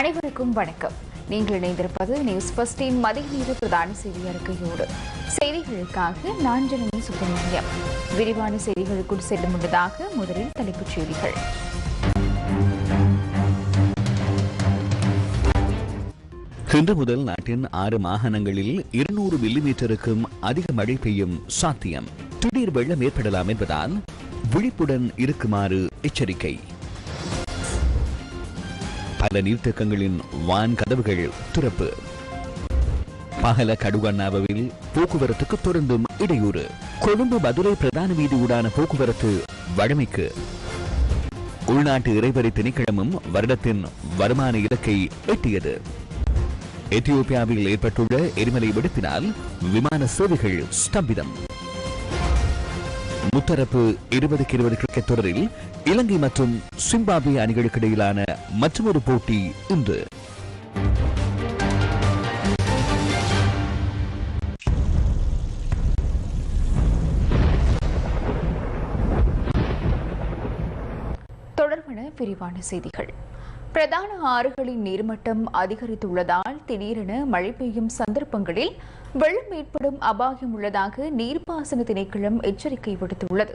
அனைவருக்கும் வணக்கம். நீங்கள் இணைந்திருப்பது நியூஸ் பஸ்டின் மதிய நேர பிரதான செய்தி அறிக்கையோடு. செய்திகளுக்காக நான் ஜனனி சுப்பிரமணியம். விரிவான செய்திகளுக்குள் செல்லும் முன்னதாக முதலில் தலைப்புச் செய்திகள். இன்று முதல் நாட்டின் ஆறு மாகாணங்களில் இருநூறு மில்லிமீட்டருக்கும் அதிக மழை பெய்யும் சாத்தியம். திடீர் வெள்ளம் ஏற்படலாம் என்பதால் விழிப்புடன் இருக்குமாறு எச்சரிக்கை. பல நீர்த்தக்கங்களின் வான் கதவுகள் திறப்பு. பகல கடுகண்ணாவில் போக்குவரத்துக்கு தொடர்ந்தும் இடையூறு. கொழும்பு மதுரை பிரதான வீதியூடான போக்குவரத்து வழமைக்கு உள்நாட்டு இறைவரி திணைக்கிழமும் வருடத்தின் வருமான இலக்கை எட்டியது. எத்தியோப்பியாவில் ஏற்பட்டுள்ள எரிமலை வெடிப்பினால் விமான சேவைகள் ஸ்தம்பிதம். முத்தரப்பு இருபதுக்கு இருபது கிரிக்கெட் தொடரில் இலங்கை மற்றும் சிம்பாபே அணிகளுக்கு இடையிலான மற்றொரு போட்டி இன்று. தொடர்பான விரிவான செய்திகள். பிரதான ஆறுகளின் நீர்மட்டம் அதிகரித்துள்ளதால் திடீரென மழை பெய்யும் சந்தர்ப்பங்களில் வெள்ளம் ஏற்படும் அபாயம் உள்ளதாக நீர்ப்பாசன திணைக்களம் எச்சரிக்கை விடுத்துள்ளது.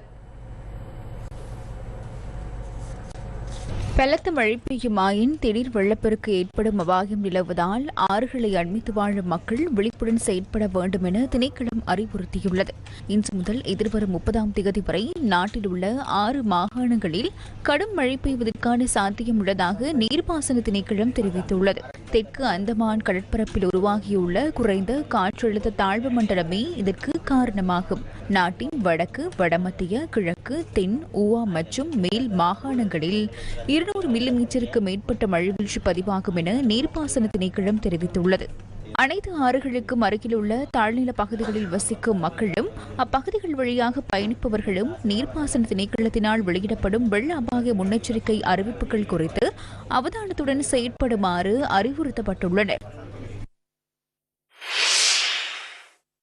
பலத்த மழை பெய்யுமாயின் திடீர் வெள்ளப்பெருக்கு ஏற்படும் அபாயம் நிலவுவதால் ஆறுகளை அண்மித்து வாழும் மக்கள் விழிப்புடன் செயற்பட வேண்டும் என திணைக்களம் அறிவுறுத்தியுள்ளது. இன்று முதல் எதிர்வரும் முப்பதாம் தேதி வரை நாட்டில் உள்ள ஆறு மாகாணங்களில் கடும் மழை பெய்வதற்கான சாத்தியம் உள்ளதாக நீர்ப்பாசன திணைக்களம் தெரிவித்துள்ளது. தெற்கு அந்தமான் கடற்பரப்பில் உருவாகியுள்ள குறைந்த காற்றழுத்த தாழ்வு மண்டலமே இதற்கு காரணமாகும். நாட்டின் வடக்கு வடமத்திய கிழக்கு தென் ஊவா மற்றும் மேல் மாகாணங்களில் இரு இருநூறு மில்லிமீட்டருக்கு மேற்பட்ட மழைவீழ்ச்சி பதிவாகும் என நீர்ப்பாசன திணைக்களம் தெரிவித்துள்ளது. அனைத்து ஆறுகளுக்கும் அருகிலுள்ள தாழ்நில பகுதிகளில் வசிக்கும் மக்களும் அப்பகுதிகள் வழியாக பயணிப்பவர்களும் நீர்ப்பாசன திணைக்களத்தினால் வெளியிடப்படும் வெள்ள அபாய முன்னெச்சரிக்கை அறிவிப்புகள் குறித்து அவதானத்துடன் செயற்படுமாறு அறிவுறுத்தப்பட்டுள்ளனர்.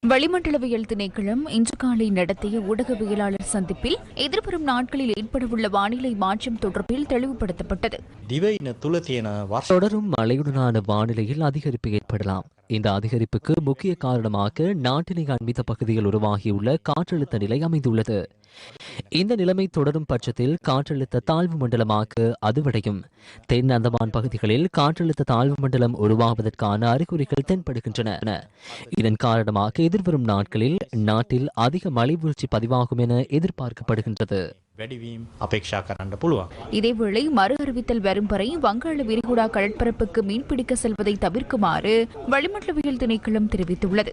வளிமண்டலவியல் திணைக்களம் இன்று காலை நடத்திய ஊடகவியலாளர் சந்திப்பில் எதிர்வரும் நாட்களில் ஏற்படவுள்ள வானிலை மாற்றம் தொடர்பில் தெளிவுபடுத்தப்பட்டது. தொடரும் மழையுடனான வானிலையில் அதிகரிப்பு ஏற்படலாம். இந்த அதிகரிப்புக்கு முக்கிய காரணமாக நாட்டினை அண்மித்த பகுதியில் உருவாகியுள்ள காற்றழுத்த நிலை அமைந்துள்ளது. இந்த நிலைமை தொடரும் பட்சத்தில் காற்றழுத்த தாழ்வு மண்டலமாக அதுவடையும். தென் அந்தமான் பகுதிகளில் காற்றழுத்த தாழ்வு மண்டலம் உருவாவதற்கான அறிகுறிகள் தென்படுகின்றன. இதன் காரணமாக எதிர்வரும் நாட்களில் நாட்டில் அதிக மழை வீழ்ச்சி பதிவாகும் என எதிர்பார்க்கப்படுகின்றது. වැඩිවීම් අපේක්ෂා කරන්න පුළුවන්. இதேவேளை மறு அறிவித்தல் வரும் வரை வங்காள விரிகுடா கடற்பரப்புக்கு மீன்பிடிக்க செல்வதை தவிர்க்குமாறு வளிமண்டலவியல் திணைக்களம் தெரிவித்துள்ளது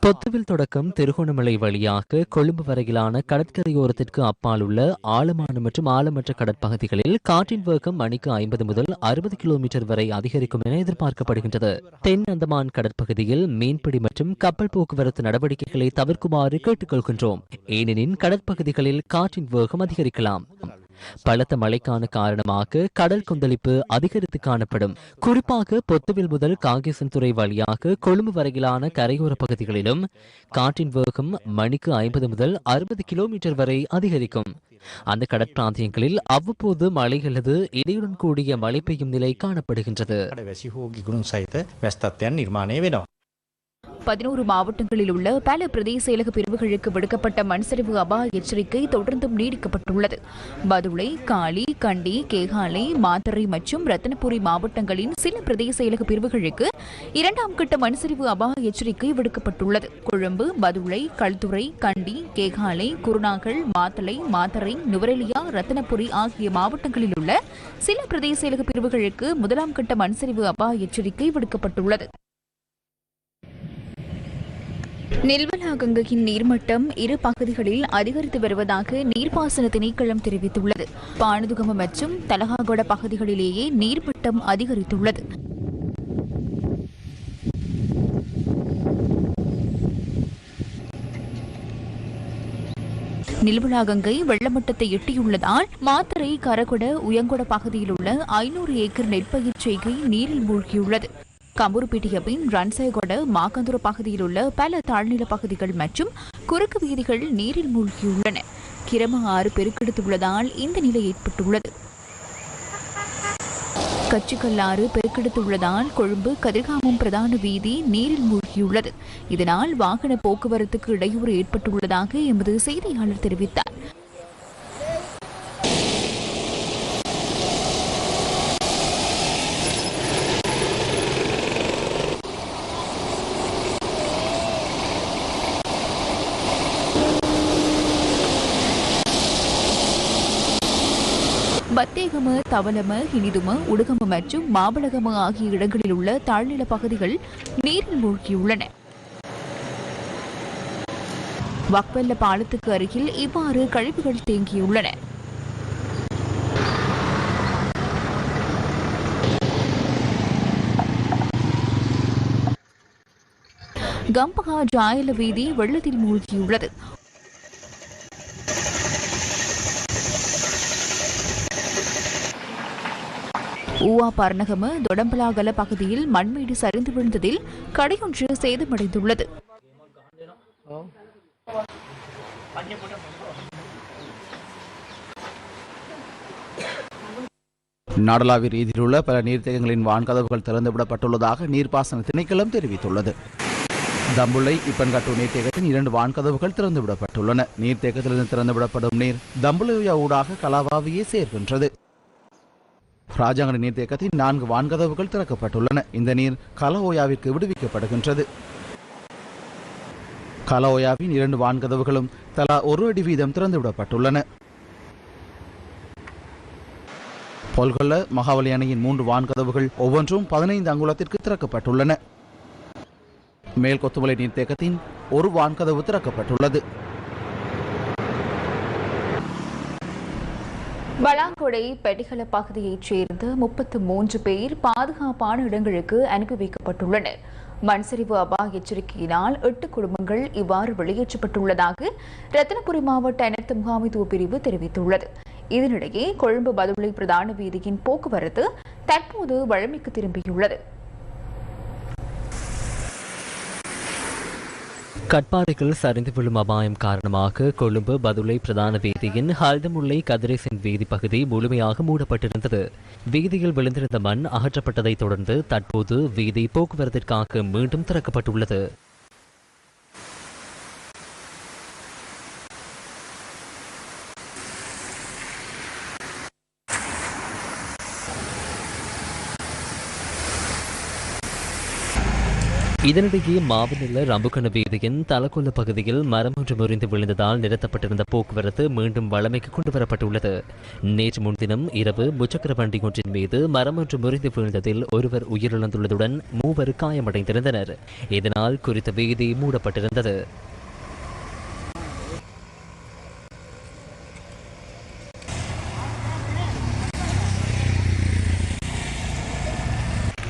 பொத்துவில் தொடக்கம் திருகோணமலை வழியாக கொழும்பு வரையிலான கடற்கரையோரத்திற்கு அப்பால் உள்ள ஆழமான மற்றும் ஆழமற்ற கடற்பகுதிகளில் காற்றின் வேகம் மணிக்கு ஐம்பது முதல் அறுபது கிலோமீட்டர் வரை அதிகரிக்கும் என எதிர்பார்க்கப்படுகின்றது. தென் அந்தமான் கடற்பகுதியில் மீன்பிடி மற்றும் கப்பல் போக்குவரத்து நடவடிக்கைகளை தவிர்க்குமாறு கேட்டுக்கொள்கின்றோம். ஏனெனின் கடற்பகுதிகளில் காற்றின் வேகம் அதிகரிக்கலாம். பலத்த மழைக்கான காரணமாக கடல் கொந்தளிப்பு அதிகரித்து காணப்படும். குறிப்பாக பொத்துவில் முதல் காங்கேசன்துறை வழியாக கொழும்பு வரையிலான கரையோர பகுதிகளிலும் காற்றின் வேகம் மணிக்கு ஐம்பது முதல் அறுபது கிலோமீட்டர் வரை அதிகரிக்கும். அந்த கடற்பிராந்தியங்களில் அவ்வப்போது மழை அல்லது இடையுடன் கூடிய மழை பெய்யும் நிலை காணப்படுகின்றது. பதினோரு மாவட்டங்களில் உள்ள பல பிரதேச செயலக பிரிவுகளுக்கு விடுக்கப்பட்ட மண்சரிவு அபாய எச்சரிக்கை தொடர்ந்தும் நீடிக்கப்பட்டுள்ளது. பதுளை காலி கண்டி கேகாலை மாத்தறை மற்றும் ரத்தனபுரி மாவட்டங்களின் சில பிரதேச செயலக பிரிவுகளுக்கு இரண்டாம் கட்ட மண்சரிவு அபாய எச்சரிக்கை விடுக்கப்பட்டுள்ளது. கொழும்பு பதுளை கல்துறை கண்டி கேகாலை குருநாகல் மாத்தளை மாத்தறை நுவரெலியா ரத்தனபுரி ஆகிய மாவட்டங்களில் உள்ள சில பிரதேச செயலக பிரிவுகளுக்கு முதலாம் கட்ட மண்சரிவு அபாய எச்சரிக்கை விடுக்கப்பட்டுள்ளது. நெல்வலா கங்கையின் நீர்மட்டம் இரு பகுதிகளில் அதிகரித்து வருவதாக நீர்ப்பாசன திணைக்களம் தெரிவித்துள்ளது. பானுதுகம மற்றும் தலகாகொட பகுதிகளிலேயே நீர்மட்டம் அதிகரித்துள்ளது. நில்வலாகங்கை வெள்ளமட்டத்தை எட்டியுள்ளதால் மாத்தறை கரகொட உயங்கொட பகுதியில் உள்ள ஐநூறு ஏக்கர் நெற்பயிர் செய்கை நீரில் மூழ்கியுள்ளது. கமுருப்பிட்டியபின் ரன்சைகொட மாக்கந்துர பகுதியில் உள்ள பல தாழ்நில பகுதிகள் மற்றும் குறுக்கு வீதிகள் நீரில் மூழ்கியுள்ளன. கிரம ஆறு பெருக்கெடுத்துள்ளதால் இந்த நிலை ஏற்பட்டுள்ளது. கச்சிக்கல்லாறு பெருக்கெடுத்துள்ளதால் கொழும்பு கதிர்காமம் பிரதான வீதி நீரில் மூழ்கியுள்ளது. இதனால் வாகன போக்குவரத்துக்கு இடையூறு ஏற்பட்டுள்ளதாக எமது செய்தியாளர் தெரிவித்தார். பத்தேகம தவலம இனிதும உடுகம மற்றும் மாபலகம ஆகிய இடங்களில் உள்ள தாழ்நில பகுதிகள் நீரில் மூழ்கியுள்ளன. வக்வெல்ல பாலத்துக்கு அருகில் இவ்வாறு கழிவுகள் தேங்கியுள்ளன. கம்பகா ஜாயல வீதி வெள்ளத்தில் மூழ்கியுள்ளது. ஊவா பர்ணகம தொடம்பலாகல பகுதியில் மண்மேடு சரிந்து விழுந்ததில் கடையொன்று சேதமடைந்துள்ளது. நாடளாவிய ரீதியிலுள்ள பல நீர்த்தேக்கங்களின் வான்கதவுகள் திறந்துவிடப்பட்டுள்ளதாக நீர்ப்பாசன திணைக்களம் தெரிவித்துள்ளது. தம்புள்ளை இப்பன்காட்டு நீர்த்தேக்கத்தின் இரண்டு வான்கதவுகள் திறந்துவிடப்பட்டுள்ளன. நீர்த்தேக்கத்திலிருந்து திறந்துவிடப்படும் நீர் தம்புளையா ஊடாக கலாவாவியே சேர்கின்றது. ராஜாங்கட நீர்த்தேக்கத்தின் நான்கு வான்கதவுகள் திறக்கப்பட்டுள்ளன. இந்த நீர் கலோயாவிற்கு விடுவிக்கப்படுகின்றது. கலோயாவின் இரண்டு வான்கதவுகளும் தலா ஒரு அடி வீதம் திறந்துவிடப்பட்டுள்ளன பொல்கொல்ல மகாவலி அணையின் மூன்று வான்கதவுகள் ஒவ்வொன்றும் பதினைந்து அங்குலத்திற்கு திறக்கப்பட்டுள்ளன. மேல் கொத்துமலை நீர்த்தேக்கத்தின் ஒரு வான்கதவு திறக்கப்பட்டுள்ளது. பலாங்கொடை பெட்டிகள பகுதியைச் சேர்ந்த முப்பத்து மூன்று பேர் பாதுகாப்பான இடங்களுக்கு அனுப்பி வைக்கப்பட்டுள்ளனர். மண்சரிவு அபாய எச்சரிக்கையினால் எட்டு குடும்பங்கள் இவ்வாறு வெளியேற்றப்பட்டுள்ளதாக ரத்தினபுரி மாவட்ட அனைத்து முகாமைத்துவ பிரிவு தெரிவித்துள்ளது. இதனிடையே கொழும்பு பதுளை பிரதான வீதியின் போக்குவரத்து தற்போது வழமைக்கு திரும்பியுள்ளது. கட்பாறைகள் சரிந்து விழும் அபாயம் காரணமாக கொழும்பு பதுளை பிரதான வீதியின் ஹல்தமுல்லை கதிரேசன் வீதி பகுதி முழுமையாக மூடப்பட்டிருந்தது. வீதியில் விழுந்திருந்த மண் அகற்றப்பட்டதைத் தொடர்ந்து தற்போது வீதி போக்குவரத்திற்காக மீண்டும் திறக்கப்பட்டுள்ளது. இதனிடையே மாவனில ரம்புக்கண வீதியின் தலக்கொல்ல பகுதியில் மரம் ஒன்று முறிந்து விழுந்ததால் நிறுத்தப்பட்டிருந்த போக்குவரத்து மீண்டும் வளமைக்கு கொண்டு வரப்பட்டுள்ளது நேற்று முன்தினம் இரவு முச்சக்கர வண்டி ஒன்றின் மீது மரம் ஒன்று முறிந்து விழுந்ததில் ஒருவர் உயிரிழந்துள்ளதுடன் மூவர் காயமடைந்திருந்தனர். இதனால் குறித்த வீதி மூடப்பட்டிருந்தது.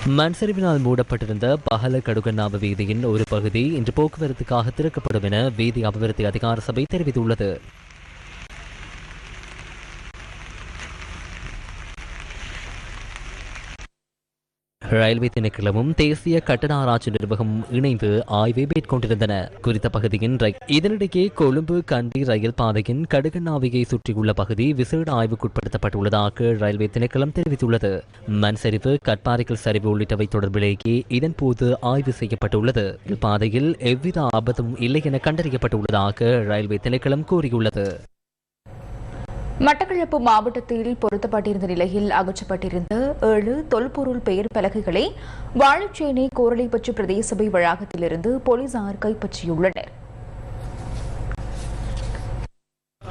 மண்சரிவினால் மூடப்பட்டிருந்த பகல கடுகண்ணாவு வீதியின் ஒரு பகுதி இன்று போக்குவரத்துக்காக திறக்கப்படும் என வீதி அபிவிருத்தி அதிகார சபை தெரிவித்துள்ளது. ரயில்வே திணைக்களமும் தேசிய கட்டட ஆராய்ச்சி நிர்வாகம் இணைந்து ஆய்வை மேற்கொண்டிருந்தன. குறித்த பகுதியின் ரயில் இதனிடையே கொழும்பு கண்டி ரயில் பாதையின் கடுகண்ணாவியை சுற்றியுள்ள பகுதி விசேட ஆய்வுக்குட்படுத்தப்பட்டுள்ளதாக ரயில்வே திணைக்களம் தெரிவித்துள்ளது. மண் சரிவு கட்பாறைகள் சரிவு உள்ளிட்டவை தொடர்பிலேயே இதன்போது ஆய்வு செய்யப்பட்டுள்ளது. பாதையில் எவ்வித ஆபத்தும் இல்லை என கண்டறியப்பட்டுள்ளதாக ரயில்வே திணைக்களம் கூறியுள்ளது. மட்டக்களப்பு மாவட்டத்தில் பொருத்தப்பட்டிருந்த நிலையில் அகற்றப்பட்டிருந்த ஏழு தொல்பொருள் பெயர் பலகைகளை வாழைச்சேனை கோரளைப்பற்று பிரதேசபை வளாகத்திலிருந்து போலீசார் கைப்பற்றியுள்ளனர்.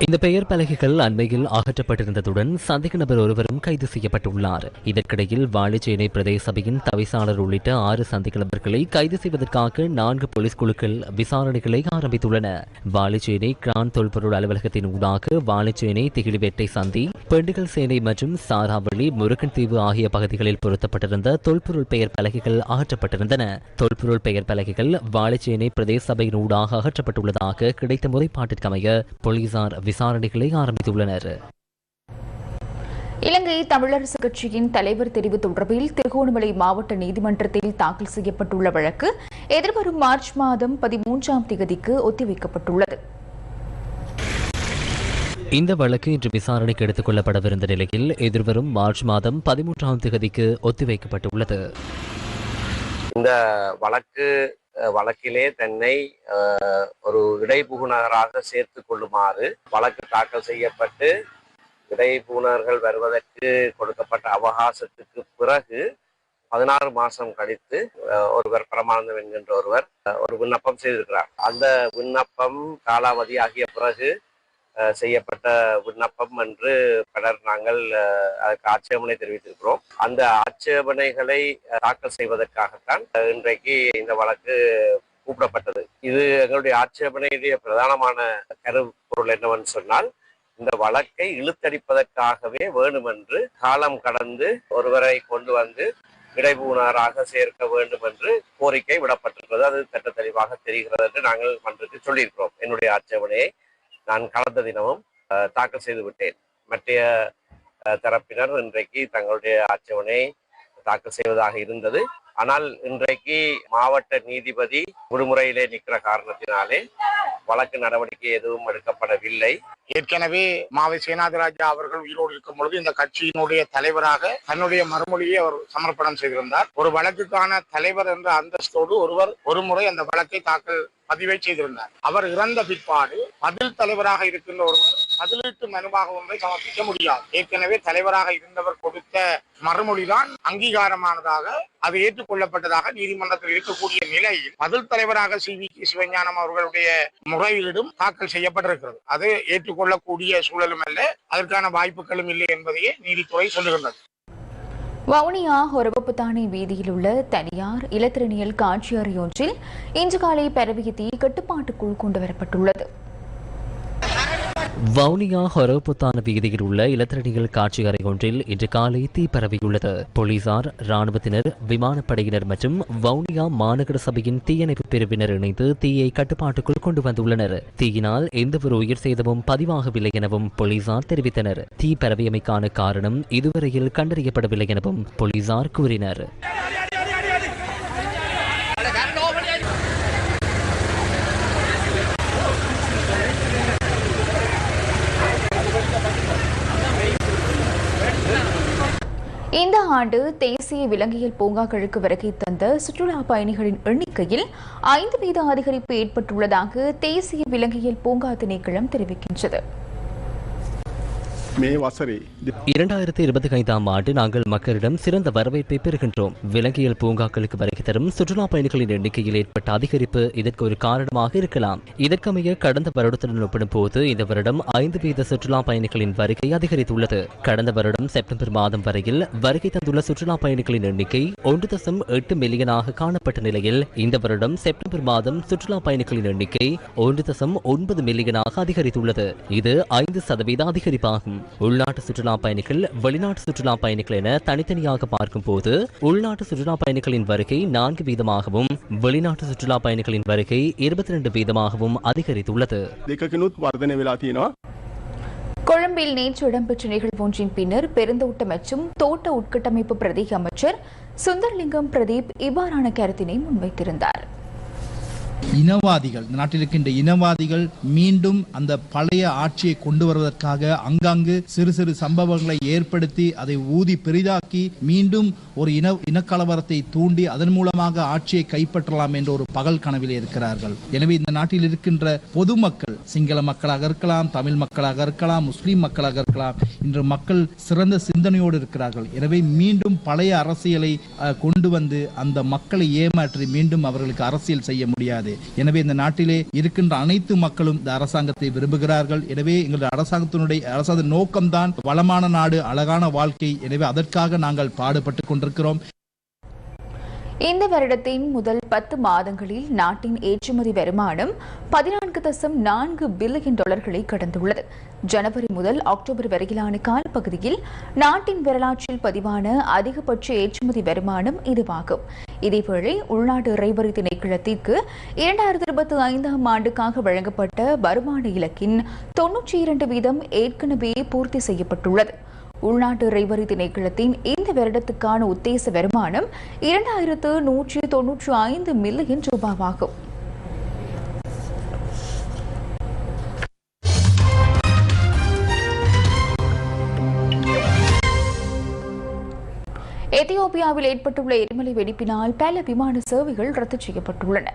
இந்த பெயர் பலகைகள் அண்மையில் அகற்றப்பட்டிருந்ததுடன் சந்தேக நபர் ஒருவரும் கைது செய்யப்பட்டுள்ளார். இதற்கிடையில் வாழைச்சேனை பிரதேச சபையின் தவிசாளர் உள்ளிட்ட ஆறு சந்தேக நபர்களை கைது செய்வதற்காக நான்கு போலீஸ் குழுக்கள் விசாரணைகளை ஆரம்பித்துள்ளன. வாழைச்சேனை கிரான் தொல்பொருள் அலுவலகத்தின் ஊடாக வாழைச்சேனை திகிழிவேட்டை சந்தி பெண்டுகள் சேனை மற்றும் சாராவளி முருகன் தீவு ஆகிய பகுதிகளில் பொருத்தப்பட்டிருந்த தொல்பொருள் பெயர் பலகைகள் அகற்றப்பட்டிருந்தன. தொல்பொருள் பெயர் பலகைகள் வாழைச்சேனை பிரதேச சபையின் ஊடாக அகற்றப்பட்டுள்ளதாக கிடைத்த முறைப்பாட்டிற்கமைய போலீசார் விசாரணைகளை ஆரம்பித்துள்ளனர். இலங்கை தமிழரசு கட்சியின் தலைவர் தெரிவு தொடர்பில் திருகோணமலை மாவட்ட நீதிமன்றத்தில் தாக்கல் செய்யப்பட்டுள்ள வழக்கு எதிர்வரும் மார்ச் மாதம் பதிமூன்றாம் தேதிக்கு ஒத்திவைக்கப்பட்டுள்ளது. இந்த வழக்கு இன்று விசாரணைக்கு எடுத்துக் கொள்ளப்படவிருந்த நிலையில் எதிர்வரும் மார்ச் மாதம் பதிமூன்றாம் தேதிக்கு ஒத்திவைக்கப்பட்டுள்ளது. இந்த வழக்கு வழக்கிலே தன்னை ஒரு இடைபுகுனராக சேர்த்து கொள்ளுமாறு வழக்கு தாக்கல் செய்யப்பட்டு இடைபுகுனர்கள் வருவதற்கு கொடுக்கப்பட்ட அவகாசத்துக்கு பிறகு பதினாறு மாசம் கழித்து ஒருவர் பரமானந்தம் என்கின்ற ஒருவர் அஹ், ஒரு விண்ணப்பம் செய்திருக்கிறார். அந்த விண்ணப்பம் காலாவதி ஆகிய பிறகு செய்யப்பட்ட விண்ணப்பம் என்று பலர் நாங்கள் அதற்கு ஆட்சேபனை தெரிவித்திருக்கிறோம். அந்த ஆட்சேபனைகளை தாக்கல் செய்வதற்காகத்தான் இன்றைக்கு இந்த வழக்கு கூப்பிடப்பட்டது. இது எங்களுடைய ஆட்சேபனையுடைய பிரதானமான கருப்பொருள் என்னவென்று சொன்னால் இந்த வழக்கை இழுத்தடிப்பதற்காகவே வேண்டுமென்று காலம் கடந்து ஒருவரை கொண்டு வந்து இடைபூணராக சேர்க்க வேண்டும் என்று கோரிக்கை விடப்பட்டிருக்கிறது. அது திட்ட தெளிவாக தெரிகிறது என்று நாங்கள் மன்றத்தில் சொல்லியிருக்கிறோம். என்னுடைய ஆட்சேபனையை நான் கடந்த தினமும் தாக்கல் செய்து விட்டேன். மற்ற தரப்பினர் இன்றைக்கு தங்களுடைய ஆட்சேபனை தாக்கல் செய்வதாக இருந்தது. ஆனால் இன்றைக்கு மாவட்ட நீதிபதி விடுமுறையிலே நிற்கிற காரணத்தினாலே வழக்கு நடவடிக்கை எதுவும் எடுக்கப்படவில்லை. ஏற்கனவே மாவை சேனாதிராஜா அவர்கள் உயிரோடு இருக்கும் பொழுது இந்த கட்சியினுடைய தலைவராக தன்னுடைய மறுமொழியை அவர் சமர்ப்பணம் செய்திருந்தார். ஒரு வழக்குக்கான தலைவர் என்ற அந்தஸ்தோடு ஒருவர் ஒரு முறை அந்த வழக்கை தாக்கல் பதிவை செய்திருந்தார். அவர் இறந்த பிற்பாடு பதில் தலைவராக இருக்கின்ற ஒருவர் பதிலீட்டு மனுவாக ஒன்றை சமர்ப்பிக்க முடியாது. ஏற்கனவே தலைவராக இருந்தவர் கொடுத்த மறுமொழிதான் அங்கீகாரமானதாக அது ஏற்றுக்கொள்ளப்பட்டதாக நீதிமன்றத்தில் இருக்கக்கூடிய நிலையில் பதில் தலைவராக சி. வி. கே. சிவஞானம் அவர்களுடைய முறையீடும் தாக்கல் செய்யப்பட்டிருக்கிறது. அது ஏற்றுக்கொள்ளக்கூடிய சூழலும் அல்ல அதற்கான வாய்ப்புகளும் இல்லை என்பதையே நீதித்துறை சொல்லுகின்றது. வவுனியா ஹொரவப்புத்தானி வீதியில் உள்ள தனியார் இலத்திரனியல் காட்சியறையொன்றில் இன்று காலை பரவிய தீ கட்டுப்பாட்டுக்குள் கொண்டுவரப்பட்டுள்ளது. வவுனியா ஹொரோபுத்தான வீதியில் உள்ள இலத்திரனியல் காட்சி அறை ஒன்றில் இன்று காலை தீ பரவியுள்ளது. போலீசார் ராணுவத்தினர் விமானப்படையினர் மற்றும் வவுனியா மாநகர சபையின் தீயணைப்பு பிரிவினர் இணைந்து தீயை கட்டுப்பாட்டுக்குள் கொண்டு வந்துள்ளனர். தீயினால் எந்தவொரு உயிர் சேதமும் பதிவாகவில்லை எனவும் போலீசார் தெரிவித்தனர். தீ பரவியமைக்கான காரணம் இதுவரையில் கண்டறியப்படவில்லை எனவும் போலீசார் கூறினர். இந்த ஆண்டு தேசிய விலங்கியல் பூங்காக்களுக்கு வருகை தந்த சுற்றுலா பயணிகளின் எண்ணிக்கையில் ஐந்து வீத அதிகரிப்பு ஏற்பட்டுள்ளதாக தேசிய விலங்கியல் பூங்கா திணைக்களம் தெரிவிக்கின்றது. மே வசரே. இரண்டாயிரத்தி இருபத்தி ஐந்தாம் ஆண்டு நாங்கள் மக்களிடம் சிறந்த வரவேற்பை பெறுகின்றோம். விலங்கியல் பூங்காக்களுக்கு வருகை தரும் சுற்றுலா பயணிகளின் எண்ணிக்கையில் ஏற்பட்ட அதிகரிப்பு இதற்கு ஒரு காரணமாக இருக்கலாம். இதற்கமைய கடந்த வருடத்துடன் ஒப்பிடும்போது இந்த வருடம் ஐந்து வீத சுற்றுலா பயணிகளின் வருகை அதிகரித்துள்ளது. கடந்த வருடம் செப்டம்பர் மாதம் வரையில் வருகை தந்துள்ள சுற்றுலா பயணிகளின் எண்ணிக்கை ஒன்று தசம் எட்டு மில்லியனாக காணப்பட்ட நிலையில் இந்த வருடம் செப்டம்பர் மாதம் சுற்றுலா பயணிகளின் எண்ணிக்கை ஒன்று தசம் ஒன்பது மில்லியனாக அதிகரித்துள்ளது. இது ஐந்து சதவீத அதிகரிப்பாகும். உள்நாட்டு சுற்றுலா பயணிகள் வெளிநாட்டு சுற்றுலா பயணிகள் என தனித்தனியாக பார்க்கும் போது உள்நாட்டு சுற்றுலா பயணிகளின் வருகை நான்கு வீதமாகவும் வெளிநாட்டு சுற்றுலா பயணிகளின் வருகை இருபத்தி ரெண்டு வீதமாகவும் அதிகரித்துள்ளது. கொழும்பில் நேற்று இடம்பெற்ற நிகழ்வு ஒன்றின் பின்னர் பெருந்தோட்ட மற்றும் தோட்ட உட்கட்டமைப்பு பிரதி அமைச்சர் சுந்தர்லிங்கம் பிரதீப் இவ்வாறான கருத்தினை முன்வைத்திருந்தார். இனவாதிகள் இந்த நாட்டில் இருக்கின்ற இனவாதிகள் மீண்டும் அந்த பழைய ஆட்சியை கொண்டு வருவதற்காக அங்கங்கு சிறு சிறு சம்பவங்களை ஏற்படுத்தி அதை ஊதி பெரிதாக்கி மீண்டும் ஒரு இன இனக்கலவரத்தை தூண்டி அதன் மூலமாக ஆட்சியை கைப்பற்றலாம் என்ற ஒரு பகல் கனவில் இருக்கிறார்கள். எனவே இந்த நாட்டில் இருக்கின்ற பொதுமக்கள் சிங்கள மக்களாக இருக்கலாம் தமிழ் மக்களாக இருக்கலாம் முஸ்லீம் மக்களாக இருக்கலாம் இன்று மக்கள் சிறந்த சிந்தனையோடு இருக்கிறார்கள். எனவே மீண்டும் பழைய அரசியலை கொண்டு வந்து அந்த மக்களை ஏமாற்றி மீண்டும் அவர்களுக்கு அரசியல் செய்ய முடியாது. எனவே இந்த நாட்டிலே இருக்கின்ற அனைத்து மக்களும் இந்த அரசாங்கத்தை விரும்புகிறார்கள். எனவே எங்களுடைய அரசாங்கத்தினுடைய அரசாங்க நோக்கம்தான் வளமான நாடு அழகான வாழ்க்கை. எனவே அதற்காக நாங்கள் பாடுபட்டுக் கொண்டிருக்கிறோம். இந்த வருடத்தின் முதல் பத்து மாதங்களில் நாட்டின் ஏற்றுமதி வருமானம் பதினான்கு தசம் நான்கு பில்லியன் டாலர்களை கடந்துள்ளது. ஜனவரி முதல் அக்டோபர் வரையிலான காலப்பகுதியில் நாட்டின் வரலாற்றில் பதிவான அதிகபட்ச ஏற்றுமதி வருமானம் இதுவாகும். இதேவேளை உள்நாட்டு இறைவரி திணைக்களத்திற்கு இரண்டாயிரத்தி இருபத்தி ஐந்தாம் ஆண்டுக்காக வழங்கப்பட்ட வருமான இலக்கின் தொன்னூற்றி இரண்டு வீதம் ஏற்கனவே பூர்த்தி செய்யப்பட்டுள்ளது. உள்நாட்டு இறைவரி திணைக்களத்தின் இந்த வருடத்துக்கான உத்தேச வருமானம் இரண்டாயிரத்து நூற்றி தொன்னூற்றி ஐந்து மில்லியன் ரூபாவாகும். எத்தியோப்பியாவில் ஏற்பட்டுள்ள எரிமலை வெடிப்பினால் பல விமான சேவைகள் ரத்து செய்யப்பட்டுள்ளன.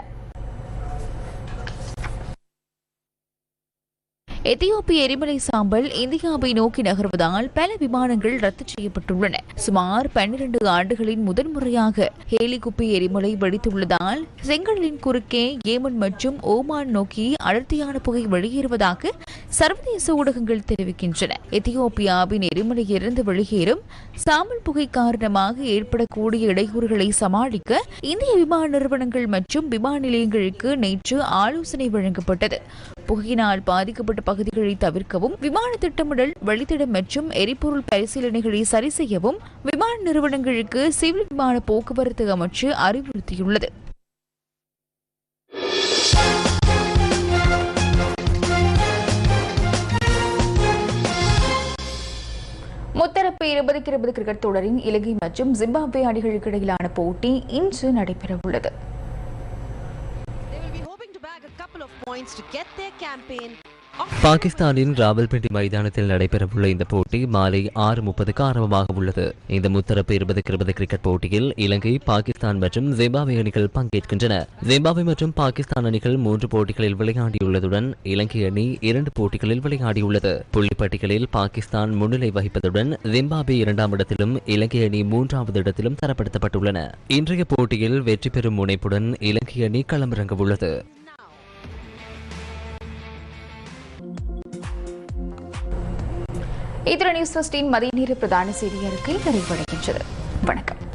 எத்தியோப்பிய எரிமலை சாம்பல் இந்தியாவை நோக்கி நகர்வதால் பல விமானங்கள் ரத்து செய்யப்பட்டுள்ளன. சுமார் பன்னிரண்டு ஆண்டுகளின் முதன்முறையாக ஹேலிகுப்பி எரிமலை வெடித்துள்ளதால் செங்கடலின் குறுக்கே ஏமன் மற்றும் ஓமான் நோக்கி அடர்த்தியான புகை வெளியேறுவதாக சர்வதேச ஊடகங்கள் தெரிவிக்கின்றன. எத்தியோப்பியாவின் எரிமலையிலிருந்து வெளியேறும் சாம்பல் புகை காரணமாக ஏற்படக்கூடிய இடையூறுகளை சமாளிக்க இந்திய விமான நிறுவனங்கள் மற்றும் விமான நிலையங்களுக்கு நேற்று ஆலோசனை வழங்கப்பட்டது. புகையினால் பாதிக்கப்பட்ட பகுதிகளை தவிர்க்கவும் விமான திட்டமிடல் வழித்திடம் மற்றும் எரிபொருள் பரிசீலனைகளை சரி செய்யவும் விமான நிறுவனங்களுக்கு சிவில் விமான போக்குவரத்து அமைச்சு அறிவுறுத்தியுள்ளது. முத்தரப்பு இருபதுக்கு இருபது கிரிக்கெட் தொடரின் இலங்கை மற்றும் ஜிம்பாப்வே அணிகளுக்கு இடையிலான போட்டி இன்று நடைபெறவுள்ளது. Points to get their campaign பாகிஸ்தானின் ராவல்பிண்டி மைதானத்தில் நடைபெறவுள்ள இந்த போட்டி மாலை ஆறு முப்பதுக்கு ஆரம்பமாக உள்ளது. இந்த முத்தரப்பு இருபதுக்கு இருபது கிரிக்கெட் போட்டியில் இலங்கை பாகிஸ்தான் மற்றும் ஜிம்பாவே அணிகள் பங்கேற்கின்றன. ஜிம்பாவே மற்றும் பாகிஸ்தான் அணிகள் மூன்று போட்டிகளில் விளையாடியுள்ளதுடன் இலங்கை அணி இரண்டு போட்டிகளில் விளையாடியுள்ளது. புள்ளிப்பட்டிகளில் பாகிஸ்தான் முன்னிலை வகிப்பதுடன் ஜிம்பாப்வே இரண்டாம் இடத்திலும் இலங்கை அணி மூன்றாவது இடத்திலும் தரப்படுத்தப்பட்டுள்ளன. இன்றைய போட்டியில் வெற்றி பெறும் முனைப்புடன் இலங்கை அணி களமிறங்க இத்திர நியூஸ் ஃபர்ஸ்டின் மதிய நேர பிரதான செய்தி அறிக்கை நிறைவடைகின்றது. வணக்கம்.